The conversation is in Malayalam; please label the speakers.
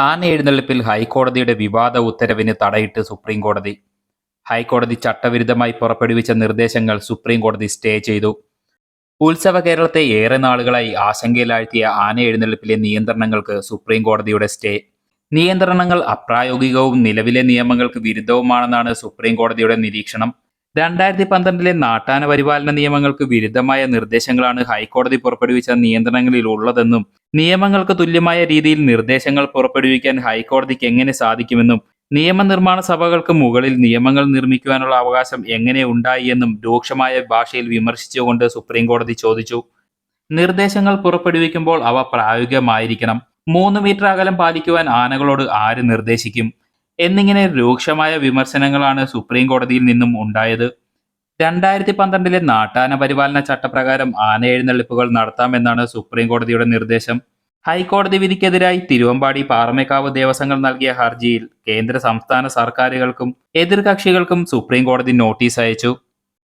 Speaker 1: ആന എഴുന്നള്ളിപ്പിൽ ഹൈക്കോടതിയുടെ വിവാദ ഉത്തരവിന് തടയിട്ട് സുപ്രീം കോടതി ഹൈക്കോടതി ചട്ടവിരുദ്ധമായി പുറപ്പെടുവിച്ച നിർദ്ദേശങ്ങൾ സുപ്രീം കോടതി സ്റ്റേ ചെയ്തു. ഉത്സവ കേരളത്തെ ഏറെ നാളുകളായി ആശങ്കയിലാഴ്ത്തിയ ആന എഴുന്നള്ളിപ്പിലെ നിയന്ത്രണങ്ങൾക്ക് സുപ്രീം കോടതിയുടെ സ്റ്റേ. നിയന്ത്രണങ്ങൾ അപ്രായോഗികവും നിലവിലെ നിയമങ്ങൾക്ക് വിരുദ്ധവുമാണെന്നാണ് സുപ്രീം കോടതിയുടെ നിരീക്ഷണം. രണ്ടായിരത്തി പന്ത്രണ്ടിലെ നാട്ടാന പരിപാലന നിയമങ്ങൾക്ക് വിരുദ്ധമായ നിർദ്ദേശങ്ങളാണ് ഹൈക്കോടതി പുറപ്പെടുവിച്ച നിയന്ത്രണങ്ങളിൽ ഉള്ളതെന്നും നിയമങ്ങൾക്ക് തുല്യമായ രീതിയിൽ നിർദ്ദേശങ്ങൾ പുറപ്പെടുവിക്കാൻ ഹൈക്കോടതിക്ക് എങ്ങനെ സാധിക്കുമെന്നും നിയമനിർമ്മാണ സഭകൾക്ക് മുകളിൽ നിയമങ്ങൾ നിർമ്മിക്കുവാനുള്ള അവകാശം എങ്ങനെ ഉണ്ടായി എന്നും രൂക്ഷമായ ഭാഷയിൽ വിമർശിച്ചുകൊണ്ട് സുപ്രീം കോടതി ചോദിച്ചു. നിർദ്ദേശങ്ങൾ പുറപ്പെടുവിക്കുമ്പോൾ അവ പ്രായോഗികമായിരിക്കണം. മൂന്ന് മീറ്റർ അകലം പാലിക്കുവാൻ ആനകളോട് ആര് നിർദ്ദേശിക്കും? എന്നിങ്ങനെ രൂക്ഷമായ വിമർശനങ്ങളാണ് സുപ്രീം കോടതിയിൽ നിന്നും ഉണ്ടായത്. രണ്ടായിരത്തി പന്ത്രണ്ടിലെ നാട്ടാന പരിപാലന ചട്ടപ്രകാരം ആന എഴുന്നള്ളിപ്പുകൾ നടത്താമെന്നാണ് സുപ്രീം കോടതിയുടെ നിർദ്ദേശം. ഹൈക്കോടതി വിധിക്കെതിരായി തിരുവമ്പാടി പാറമേക്കാവ് ദേവസ്വങ്ങൾ നൽകിയ ഹർജിയിൽ കേന്ദ്ര സംസ്ഥാന സർക്കാരുകൾക്കും എതിർകക്ഷികൾക്കും സുപ്രീം കോടതി നോട്ടീസ് അയച്ചു.